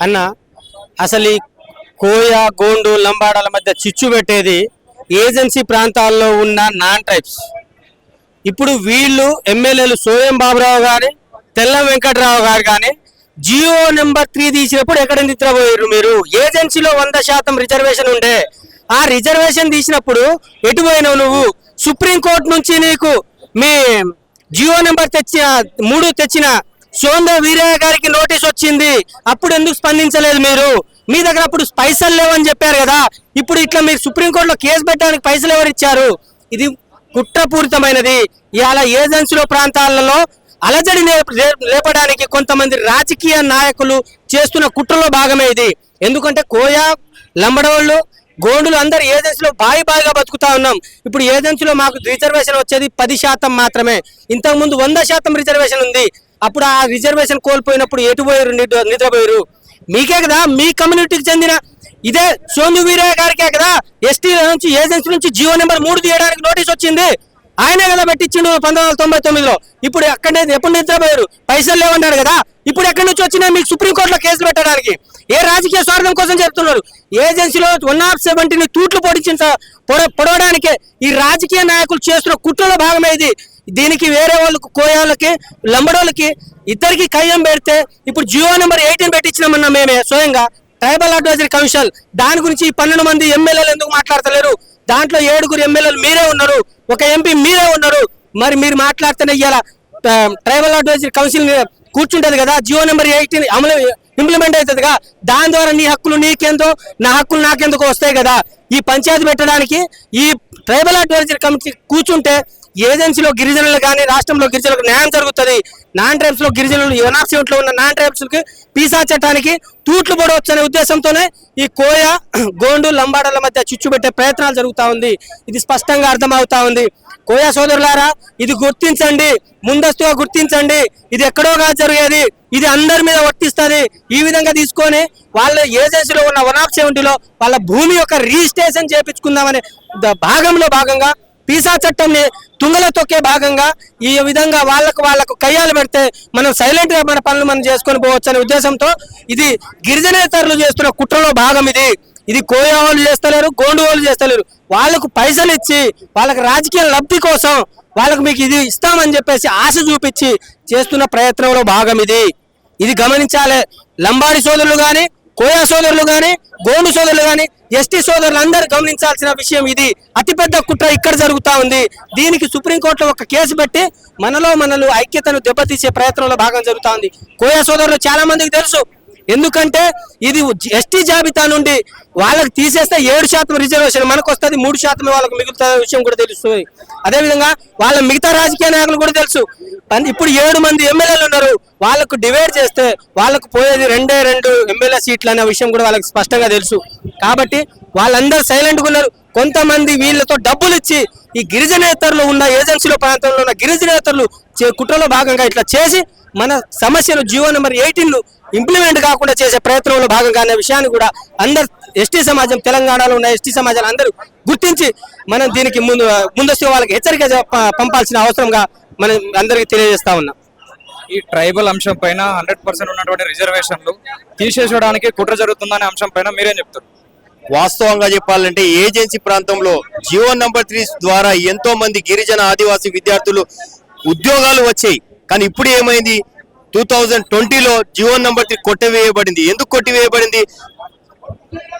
అన్న అసలు ఈ కోయ గోండు లంబాడాల మధ్య చిచ్చు పెట్టేది ఏజెన్సీ ప్రాంతాల్లో ఉన్న నాన్ ట్రైబ్స్. ఇప్పుడు వీళ్ళు ఎమ్మెల్యేలు సోయం బాబురావు గారి తెల్లం వెంకటరావు గారు కానీ జియో నెంబర్ త్రీ తీసినప్పుడు ఎక్కడ నిద్రపోయారు మీరు? ఏజెన్సీలో వంద శాతం రిజర్వేషన్ ఉండే ఆ రిజర్వేషన్ తీసినప్పుడు ఎటు పోయినావు నువ్వు? సుప్రీంకోర్టు నుంచి నీకు మీ జియో నెంబర్ తెచ్చిన మూడు తెచ్చిన సోంద వీరయ్య గారికి నోటీస్ వచ్చింది. అప్పుడు ఎందుకు స్పందించలేదు మీరు? మీ దగ్గర అప్పుడు పైసలు లేవని చెప్పారు కదా. ఇప్పుడు ఇట్లా మీరు సుప్రీంకోర్టులో కేసు పెట్టడానికి పైసలు ఎవరు ఇచ్చారు? ఇది కుట్రపూరితమైనది. ఇవాళ ఏజెన్సీలో ప్రాంతాలలో అలజడి లేపడానికి కొంతమంది రాజకీయ నాయకులు చేస్తున్న కుట్రలో భాగమే ఇది. ఎందుకంటే కోయా లంబడోళ్ళు గోండులు అందరు ఏజెన్సీలో భారీ భారీగా బతుకుతా ఉన్నాం. ఇప్పుడు ఏజెన్సీలో మాకు రిజర్వేషన్ వచ్చేది పది శాతం మాత్రమే. ఇంతకుముందు వంద శాతం రిజర్వేషన్ ఉంది. అప్పుడు ఆ రిజర్వేషన్ కోల్పోయినప్పుడు ఎటు పోయారు? నిద్ర- నిద్రపోయారు మీకే కదా మీ కమ్యూనిటీకి చెందిన ఇదే సోను వీరయ్య గారికే కదా ఎస్టీ నుంచి ఏజెన్సీ నుంచి జియో నెంబర్ మూడు తీయడానికి నోటీస్ వచ్చింది. ఆయనే కదా పెట్టించిండు పంతొమ్మిది వందల తొంభై తొమ్మిదిలో. ఇప్పుడు అక్కడే ఎప్పుడు నిద్రపోయారు పైసలు లేవన్నారు కదా. ఇప్పుడు ఎక్కడి నుంచి వచ్చినాయి? మీకు సుప్రీంకోర్టులో కేసులు పెట్టడానికి. ఏ రాజకీయ స్వార్థం కోసం చెప్తున్నారు? ఏజెన్సీలో వన్ ఆఫ్ సెవెంటీని తూట్లు పొడిచిన పొడవడానికే పొడ పొడవడానికి ఈ రాజకీయ నాయకులు చేస్తున్న కుట్రలో భాగమే ఇది. దీనికి వేరే వాళ్ళకి కోయాలకి లంబడోళ్ళకి ఇద్దరికి కయ్యం పెడితే ఇప్పుడు జియో నెంబర్ ఎయిటీన్ పెట్టించినామన్నా మేమే స్వయంగా. ట్రైబల్ అడ్వైజరీ కమిషన్ దాని గురించి పన్నెండు మంది ఎమ్మెల్యేలు ఎందుకు మాట్లాడతలేరు? దాంట్లో ఏడుగురు ఎమ్మెల్యేలు మీరే ఉన్నారు ఒక ఎంపీ మీరే ఉన్నారు. మరి మీరు మాట్లాడితేనే ఇవాళ ట్రైబల్ అడ్వైజరీ కౌన్సిల్ కూర్చుంటది కదా జియో నెంబర్ ఎయిటీన్ అమలు ఇంప్లిమెంట్ అవుతుందిగా. దాని ద్వారా నీ హక్కులు నీకెందో నా హక్కులు నాకెందుకు వస్తాయి కదా. ఈ పంచాయతీ పెట్టడానికి ఈ ట్రైబల్ అడ్వైజరీ కమిటీ కూర్చుంటే ఏజెన్సీలో గిరిజనులు కానీ రాష్ట్రంలో గిరిజనులకు న్యాయం జరుగుతుంది. నాన్ ట్రైబ్స్లో గిరిజనులు యువనార్సీలో ఉన్న నాన్ ట్రైబ్స్కి పీసా చట్టానికి తూట్లు పడవచ్చు అనే ఉద్దేశంతోనే ఈ కోయ గోండు లంబాడల మధ్య చిచ్చు పెట్టే ప్రయత్నాలు జరుగుతా ఉంది. ఇది స్పష్టంగా అర్థమవుతా ఉంది. కోయ సోదరులారా ఇది గుర్తించండి. ముందస్తుగా గుర్తించండి. ఇది ఎక్కడో జరిగేది. ఇది అందరి మీద వర్తిస్తుంది. ఈ విధంగా తీసుకొని వాళ్ళ ఏజెన్సీలో ఉన్న వన్ ఆఫ్ సెవెంటీలో వాళ్ళ భూమి యొక్క రిజిస్ట్రేషన్ చేపించుకుందామనే భాగంలో భాగంగా పీసా చట్టంని తుంగల తొక్కే భాగంగా ఈ విధంగా వాళ్ళకు వాళ్ళకు కయ్యాలు పెడితే మనం సైలెంట్గా మన పనులు మనం చేసుకొని పోవచ్చు అనే ఉద్దేశంతో ఇది గిరిజనేతరులు చేస్తున్న కుట్రలో భాగం ఇది. ఇది కోయ వాళ్ళు చేస్తలేరు గోండు వాళ్ళు చేస్తలేరు. వాళ్ళకు పైసలు ఇచ్చి వాళ్ళకి రాజకీయ లబ్ధి కోసం వాళ్ళకు మీకు ఇది ఇస్తామని చెప్పేసి ఆశ చూపించి చేస్తున్న ప్రయత్నంలో భాగం ఇది. ఇది గమనించాలి. లంబాడి సోదరులు కానీ కోయా సోదరులు కానీ గోండు సోదరులు కానీ ఎస్టీ సోదరులు అందరూ గమనించాల్సిన విషయం ఇది. అతిపెద్ద కుట్ర ఇక్కడ జరుగుతా ఉంది. దీనికి సుప్రీంకోర్టులో ఒక కేసు పెట్టి మనలో మనలు ఐక్యతను దెబ్బతీసే ప్రయత్నంలో భాగం జరుగుతూ ఉంది. కోయా సోదరులు చాలా మందికి తెలుసు. ఎందుకంటే ఇది ఎస్టీ జాబితా నుండి వాళ్ళకి తీసేస్తే ఏడు శాతం రిజర్వేషన్ మనకు వస్తుంది మూడు శాతం వాళ్ళకి మిగులుతున్న విషయం కూడా తెలుస్తుంది. అదేవిధంగా వాళ్ళ మిగతా రాజకీయ నాయకులు కూడా తెలుసు. ఇప్పుడు ఏడు మంది ఎమ్మెల్యేలు ఉన్నారు. వాళ్ళకు డివైడ్ చేస్తే వాళ్ళకు పోయేది రెండే రెండు ఎమ్మెల్యే సీట్లు అనే విషయం కూడా వాళ్ళకి స్పష్టంగా తెలుసు. కాబట్టి వాళ్ళందరూ సైలెంట్గా ఉన్నారు. కొంతమంది వీళ్ళతో డబ్బులు ఇచ్చి ఈ గిరిజనేతరులు ఉన్న ఏజెన్సీల ప్రాంతంలో ఉన్న గిరిజనేతరులు చే- కుట్రలో భాగంగా ఇట్లా చేసి మన సమస్యను జియో నెంబర్ ఎయిటీన్ ఇంప్లిమెంట్ కాకుండా చేసే ప్రయత్నంలో భాగంగా అనే విషయాన్ని కూడా అందరు ఎస్టీ సమాజం తెలంగాణలో ఉన్న ఎస్టీ సమాజాలు అందరూ గుర్తించి మనం దీనికి ముందు ముందస్తు వాళ్ళకి హెచ్చరిక పంపాల్సిన అవసరంగా మనం అందరికీ తెలియజేస్తా ఉన్నాం. ఈ ట్రైబల్ అంశం పైన హండ్రెడ్ పర్సెంట్ ఉన్నటువంటి రిజర్వేషన్లు తీసేసడానికి కుట్ర జరుగుతుందనే అంశం పైన మీరేం చెప్తారు? వాస్తవంగా చెప్పాలంటే ఏజెన్సీ ప్రాంతంలో జియో నంబర్ త్రీ ద్వారా ఎంతో మంది గిరిజన ఆదివాసీ విద్యార్థులు ఉద్యోగాలు వచ్చాయి. కానీ ఇప్పుడు ఏమైంది? టూ థౌజండ్ ట్వంటీలో జియో నంబర్ త్రీ కొట్టివేయబడింది. ఎందుకు కొట్టివేయబడింది?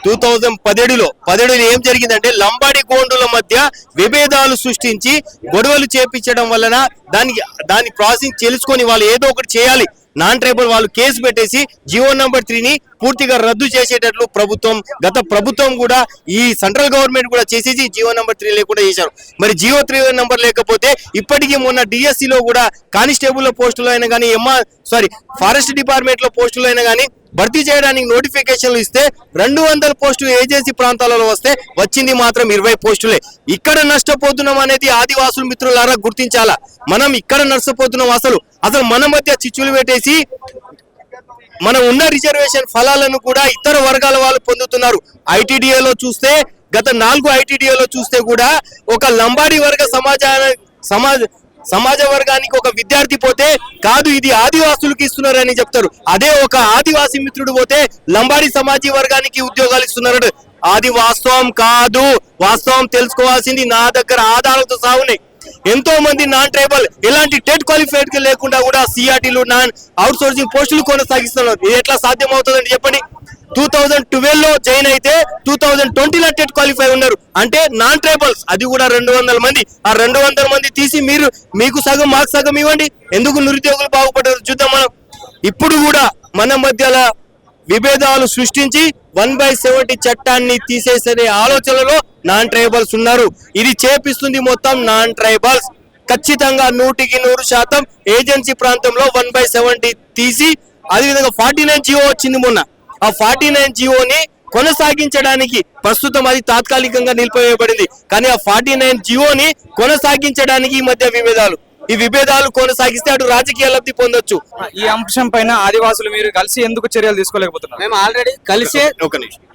టూ థౌజండ్ పదిహేడులో పదిహేడులో ఏం జరిగిందంటే లంబాడి గోండుల మధ్య విభేదాలు సృష్టించి గొడవలు చేపించడం వలన దానికి దాని ప్రాసెసింగ్ తెలుసుకొని వాళ్ళు ఏదో ఒకటి చేయాలి. నాన్ ట్రైబల్ వాళ్ళు కేసు పెట్టేసి జియో నంబర్ త్రీని పూర్తిగా రద్దు చేసేటట్లు ప్రభుత్వం గత ప్రభుత్వం కూడా ఈ సెంట్రల్ గవర్నమెంట్ కూడా చేసేసి జియో నంబర్ త్రీ లేకుండా చేశారు. మరి జియో త్రీ నంబర్ లేకపోతే ఇప్పటికీ మొన్న డిఎస్సిలో కూడా కానిస్టేబుల్ పోస్టులో అయినా కానీ ఎంఆర్ సారీ ఫారెస్ట్ డిపార్ట్మెంట్లో పోస్టులో అయినా కానీ భర్తీ చేయడానికి నోటిఫికేషన్లు ఇస్తే రెండు వందల పోస్టులు ఏజెన్సీ ప్రాంతాలలో వస్తే వచ్చింది మాత్రం ఇరవై పోస్టులే. ఇక్కడ నష్టపోతున్నాం అనేది ఆదివాసులు మిత్రులారా గుర్తించాలా? మనం ఇక్కడ నష్టపోతున్నాం అసలు. అసలు మన మధ్య చిచ్చులు పెట్టేసి మనం ఉన్న రిజర్వేషన్ ఫలాలను కూడా ఇతర వర్గాల వాళ్ళు పొందుతున్నారు. ఐటీడీఏలో చూస్తే గత నాలుగు ఐటీడీఏలో చూస్తే కూడా ఒక లంబాడి వర్గ సమాజాన సమాజ సమాజ వర్గానికి ఒక విద్యార్థి పోతే కాదు ఇది ఆదివాసులకు ఇస్తున్నారని చెప్తారు. అదే ఒక ఆదివాసి మిత్రుడు పోతే లంబాడి సమాజీ వర్గానికి ఉద్యోగాలు ఇస్తున్నారు అది వాస్తవం కాదు. వాస్తవం తెలుసుకోవాల్సింది నా దగ్గర ఆధారాలతో సాగున్నాయి ఎంతో మంది నాన్ ట్రైబల్ ఎలాంటి టెట్ క్వాలిఫైడ్ లేకుండా కూడా సిఆర్టీలు నాన్ అవుట్ సోర్సింగ్ పోస్టులు కొనసాగిస్తున్నారు. ఇది ఎట్లా సాధ్యం అవుతుందని చెప్పండి? టూ థౌజండ్ ట్వెల్వ్లో జాయిన్ అయితే టూ థౌజండ్ ట్వంటీలో టెట్ క్వాలిఫై ఉన్నారు. అంటే నాన్ ట్రైబల్స్ అది కూడా రెండు వందల మంది. ఆ రెండు వందల మంది తీసి మీరు మీకు సగం మాకు సగం ఇవ్వండి. ఎందుకు నిరుద్యోగులు బాగుపడారు చూద్దాం మనం. ఇప్పుడు కూడా మన మధ్యలో విభేదాలు సృష్టించి వన్ బై సెవెంటీ చట్టాన్ని తీసేసే ఆలోచనలో నాన్ ట్రైబల్స్ ఉన్నారు. ఇది చేపిస్తుంది మొత్తం నాన్ ట్రైబల్స్ ఖచ్చితంగా నూటికి నూరు శాతం ఏజెన్సీ ప్రాంతంలో వన్ బై సెవెంటీ తీసి అదేవిధంగా ఫార్టీ నైన్ జియో వచ్చింది మొన్న. ఆ ఫార్టీ నైన్ జియోని కొనసాగించడానికి ప్రస్తుతం అది తాత్కాలికంగా నిలిపివేయబడింది. కానీ ఆ ఫార్టీ నైన్ జియోని కొనసాగించడానికి ఈ మధ్య విభేదాలు. ఈ విభేదాలు కొనసాగిస్తే అటు రాజకీయ లబ్ధి పొందొచ్చు. ఈ అంశం పైన ఆదివాసులు మీరు కలిసి ఎందుకు చర్యలు తీసుకోలేకపోతున్నారు? మేము ఆల్రెడీ కలిసే ఒక నిమిషం.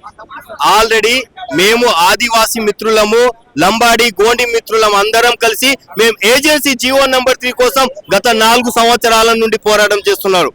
ఆల్రెడీ మేము ఆదివాసి మిత్రులము లంబాడి గోండి మిత్రులం అందరం కలిసి మేము ఏజెన్సీ జీవో నంబర్ త్రీ కోసం గత నాలుగు సంవత్సరాల నుండి పోరాటం చేస్తున్నారు.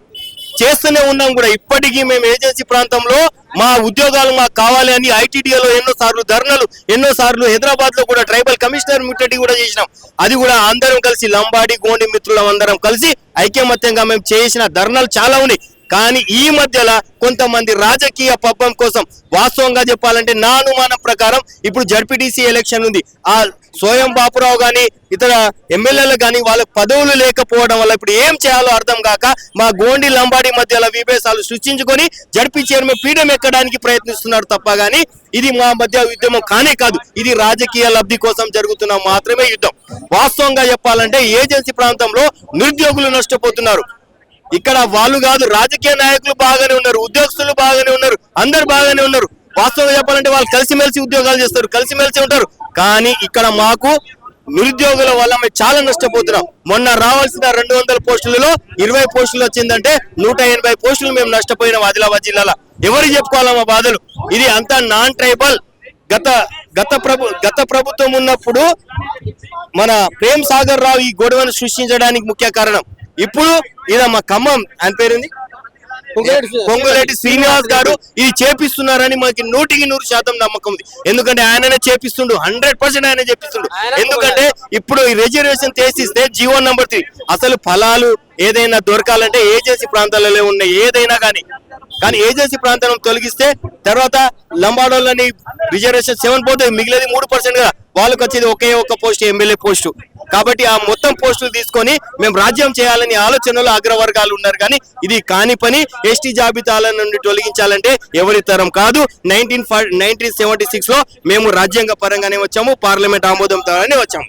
చేస్తూనే ఉన్నాం కూడా. ఇప్పటికీ మేము ఏజెన్సీ ప్రాంతంలో మా ఉద్యోగాలు మాకు కావాలి అని ఐటీడీఏలో ఎన్నో సార్లు ధర్నలు ఎన్నో సార్లు హైదరాబాద్లో కూడా ట్రైబల్ కమిషనర్ ముట్టడి కూడా చేసినాం. అది కూడా అందరం కలిసి లంబాడి గోండి మిత్రులం అందరం కలిసి ఐక్యమత్యంగా మేము చేసిన ధర్నాలు చాలా ఉన్నాయి. కానీ ఈ మధ్యలో కొంతమంది రాజకీయ పబ్బం కోసం వాస్తవంగా చెప్పాలంటే నా అనుమానం ప్రకారం ఇప్పుడు జడ్పీటీసీ ఎలక్షన్ ఉంది. ఆ స్వయం బాపురావు గాని ఇతర ఎమ్మెల్యేలు గాని వాళ్ళ పదవులు లేకపోవడం వల్ల ఇప్పుడు ఏం చేయాలో అర్థం కాక మా గోండి లంబాడి మధ్యలో విభేషాలు సృష్టించుకొని జడ్పీ చైర్మన్ పీఠం ఎక్కడానికి ప్రయత్నిస్తున్నారు తప్ప గాని ఇది మా మధ్య ఉద్యమం కానే కాదు. ఇది రాజకీయ లబ్ధి కోసం జరుగుతున్న మాత్రమే యుద్ధం. వాస్తవంగా చెప్పాలంటే ఏజెన్సీ ప్రాంతంలో నిరుద్యోగులు నష్టపోతున్నారు. ఇక్కడ వాళ్ళు కాదు రాజకీయ నాయకులు బాగానే ఉన్నారు ఉద్యోగస్తులు బాగానే ఉన్నారు అందరు బాగానే ఉన్నారు. వాస్తవంగా చెప్పాలంటే వాళ్ళు కలిసిమెలిసి ఉద్యోగాలు చేస్తారు కలిసిమెలిసి ఉంటారు. కానీ ఇక్కడ మాకు నిరుద్యోగుల వల్ల మేము చాలా నష్టపోతున్నాం. మొన్న రావాల్సిన రెండు వందల పోస్టులలో ఇరవై పోస్టులు వచ్చిందంటే నూట ఎనభై పోస్టులు మేము నష్టపోయినాం ఆదిలాబాద్ జిల్లాలో. ఎవరు చెప్పుకోవాలి మా బాధలు? ఇది అంతా నాన్ ట్రైబల్. గత గత ప్రభు గత ప్రభుత్వం ఉన్నప్పుడు మన ప్రేమ్ సాగర్ రావు ఈ గొడవను సృష్టించడానికి ముఖ్య కారణం. ఇప్పుడు ఇది మా ఖమ్మం. అని పేరుంది? పొంగులేటి శ్రీనివాస్ గారు ఇది చేపిస్తున్నారని మనకి నూటికి నూరు శాతం నమ్మకం ఉంది. ఎందుకంటే ఆయననే చేపిస్తుండు హండ్రెడ్ పర్సెంట్ ఆయన చేపిస్తుండు. ఎందుకంటే ఇప్పుడు ఈ రిజర్వేషన్ తీసిస్తే జీవో నంబర్ త్రీ. అసలు ఫలాలు ఏదైనా దొరకాలంటే ఏజెన్సీ ప్రాంతాలలో ఉన్నాయి. ఏదైనా కానీ. కానీ ఏజెన్సీ ప్రాంతం తొలగిస్తే తర్వాత లంబాడోళ్ళని రిజర్వేషన్ సెవెన్ పోతే మిగిలేది మూడు పర్సెంట్ కదా. వాళ్ళకి వచ్చేది ఒకే ఒక్క పోస్ట్ ఎమ్మెల్యే పోస్టు. కాబట్టి ఆ మొత్తం పోస్టులు తీసుకొని మేము రాజ్యం చేయాలని ఆలోచనలో అగ్రవర్గాలు ఉన్నారు కానీ ఇది కాని పని. ఎస్టీ జాబితాల నుండి తొలగించాలంటే ఎవరి తరం కాదు. నైన్టీన్ నైన్టీన్ సెవెంటీ సిక్స్లో మేము రాజ్యాంగ పరంగానే వచ్చాము. పార్లమెంట్ ఆమోదం ద్వారానే వచ్చాము.